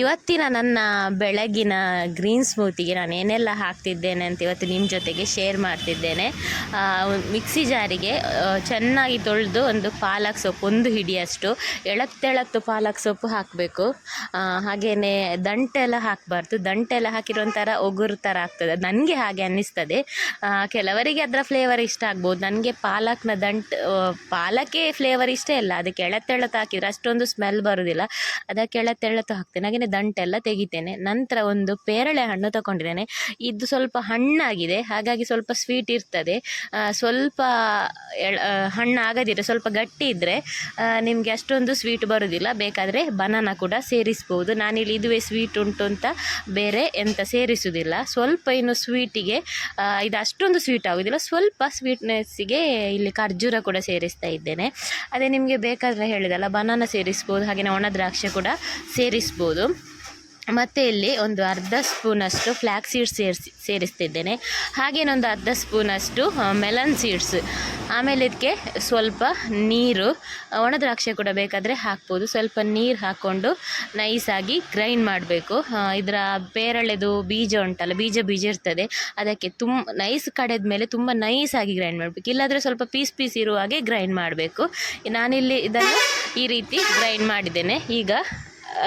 ಇವತ್ತಿನ ನನ್ನ ಬೆಳಗಿನ ಗ್ರೀನ್ ಸ್ಮೂತಿಗೆ ನಾನು ಏನೆಲ್ಲ ಹಾಕ್ತಿದ್ದೇನೆ ಅಂತ ಇವತ್ತು ನಿಮ್ಮ ಜೊತೆಗೆ ಶೇರ್ ಮಾಡ್ತಿದ್ದೇನೆ. ಮಿಕ್ಸಿ ಜಾರಿಗೆ ಚೆನ್ನಾಗಿ ತೊಳೆದು ಒಂದು ಪಾಲಕ್ ಸೊಪ್ಪು, ಒಂದು ಹಿಡಿಯಷ್ಟು ಎಳತ್ತೆಳತ್ತು ಪಾಲಕ್ ಸೊಪ್ಪು ಹಾಕಬೇಕು. ಹಾಗೆಯೇ ದಂಟೆಲ್ಲ ಹಾಕಬಾರ್ದು. ದಂಟೆಲ್ಲ ಹಾಕಿರೋಂಥರ ಒಗುರು ಥರ ಆಗ್ತದೆ. ನನಗೆ ಹಾಗೆ ಅನ್ನಿಸ್ತದೆ. ಕೆಲವರಿಗೆ ಅದರ ಫ್ಲೇವರ್ ಇಷ್ಟ ಆಗ್ಬೋದು. ನನಗೆ ಪಾಲಕ್ನ ದಂಟು ಪಾಲಕ್ಕೆ ಫ್ಲೇವರ್ ಇಷ್ಟ ಇಲ್ಲ ಅದಕ್ಕೆ ಎಳತ್ತೆಳತ್ತು ಹಾಕಿದರೆ ಅಷ್ಟೊಂದು ಸ್ಮೆಲ್ ಬರೋದಿಲ್ಲ. ಅದಕ್ಕೆ ಎಳತ್ತೆಳತ್ತು ಹಾಕ್ತೇನೆ. ಹಾಗೆಯೇ ದಂಟೆಲ್ಲ ತೆಗಿತೇನೆ. ನಂತರ ಒಂದು ಪೇರಳೆ ಹಣ್ಣು ತಗೊಂಡಿದ್ದೇನೆ. ಇದು ಸ್ವಲ್ಪ ಹಣ್ಣಾಗಿದೆ. ಹಾಗಾಗಿ ಸ್ವಲ್ಪ ಸ್ವೀಟ್ ಇರ್ತದೆ. ಸ್ವಲ್ಪ ಹಣ್ಣು ಆಗದಿದ್ರೆ, ಸ್ವಲ್ಪ ಗಟ್ಟಿ ಇದ್ದರೆ ನಿಮಗೆ ಅಷ್ಟೊಂದು ಸ್ವೀಟ್ ಬರೋದಿಲ್ಲ. ಬೇಕಾದರೆ ಬನಾನ ಕೂಡ ಸೇರಿಸ್ಬೋದು. ನಾನಿಲ್ಲಿ ಇದುವೇ ಸ್ವೀಟ್ ಉಂಟು ಅಂತ ಬೇರೆ ಎಂತ ಸೇರಿಸುವುದಿಲ್ಲ ಸ್ವಲ್ಪ ಇನ್ನು ಸ್ವೀಟಿಗೆ ಇದು ಅಷ್ಟೊಂದು ಸ್ವೀಟ್ ಆಗೋದಿಲ್ಲ. ಸ್ವಲ್ಪ ಸ್ವೀಟ್ನೆಸ್ಸಿಗೆ ಇಲ್ಲಿ ಖರ್ಜೂರ ಕೂಡ ಸೇರಿಸ್ತಾ ಇದ್ದೇನೆ. ಅದೇ ನಿಮಗೆ ಬೇಕಾದರೆ ಹೇಳಿದಲ್ಲ ಬನಾನ ಸೇರಿಸ್ಬೋದು. ಹಾಗೆಯೇ ಒಣ ದ್ರಾಕ್ಷಿ ಕೂಡ ಸೇರಿಸ್ಬೋದು ಮತ್ತು ಇಲ್ಲಿ ಒಂದು ಅರ್ಧ ಸ್ಪೂನಷ್ಟು ಫ್ಲ್ಯಾಕ್ ಸೀಡ್ಸ್ ಸೇರಿಸಿ, ಸೇರಿಸ್ತಿದ್ದೇನೆ. ಹಾಗೇನೊಂದು ಅರ್ಧ ಸ್ಪೂನಷ್ಟು ಮೆಲನ್ ಸೀಡ್ಸ್ ಆಮೇಲೆ ಇದಕ್ಕೆ ಸ್ವಲ್ಪ ನೀರು ಒಣ ದ್ರಾಕ್ಷಿ ಕೂಡ ಬೇಕಾದರೆ ಹಾಕ್ಬೋದು. ಸ್ವಲ್ಪ ನೀರು ಹಾಕ್ಕೊಂಡು ನೈಸಾಗಿ ಗ್ರೈಂಡ್ ಮಾಡಬೇಕು. ಇದರ ಪೇರಳೆದು ಬೀಜ ಉಂಟಲ್ಲ, ಬೀಜ ಬೀಜ ಇರ್ತದೆ ಅದಕ್ಕೆ ತುಂಬ ನೈಸ್ ಕಡೆದ ಮೇಲೆ ತುಂಬ ನೈಸಾಗಿ ಗ್ರೈಂಡ್ ಮಾಡಬೇಕು. ಇಲ್ಲಾದರೆ ಸ್ವಲ್ಪ ಪೀಸ್ ಪೀಸ್ ಇರುವ ಹಾಗೆ ಗ್ರೈಂಡ್ ಮಾಡಬೇಕು. ನಾನಿಲ್ಲಿ ಇದನ್ನು ಈ ರೀತಿ ಗ್ರೈಂಡ್ ಮಾಡಿದ್ದೇನೆ. ಈಗ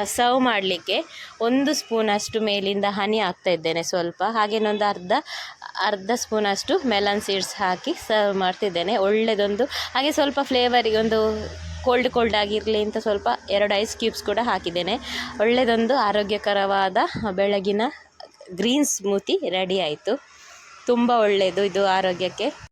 ಸರ್ವ್ ಮಾಡಲಿಕ್ಕೆ ಒಂದು ಸ್ಪೂನಷ್ಟು ಮೇಲಿಂದ ಹನಿ ಹಾಕ್ತಾ ಇದ್ದೇನೆ ಸ್ವಲ್ಪ. ಹಾಗೇನೊಂದು ಅರ್ಧ ಅರ್ಧ ಸ್ಪೂನಷ್ಟು ಮೆಲನ್ ಸೀಡ್ಸ್ ಹಾಕಿ ಸರ್ವ್ ಮಾಡ್ತಿದ್ದೇನೆ. ಒಳ್ಳೆಯದೊಂದು ಹಾಗೆ ಸ್ವಲ್ಪ ಫ್ಲೇವರಿಗೆ ಒಂದು ಕೋಲ್ಡ್ ಕೋಲ್ಡ್ ಆಗಿರಲಿ ಅಂತ ಸ್ವಲ್ಪ ಎರಡು ಐಸ್ ಕ್ಯೂಬ್ಸ್ ಕೂಡ ಹಾಕಿದ್ದೇನೆ. ಒಳ್ಳೆಯದೊಂದು ಆರೋಗ್ಯಕರವಾದ ಬೆಳಗಿನ ಗ್ರೀನ್ ಸ್ಮೂತಿ ರೆಡಿ ಆಯಿತು. ತುಂಬ ಒಳ್ಳೆಯದು ಇದು ಆರೋಗ್ಯಕ್ಕೆ.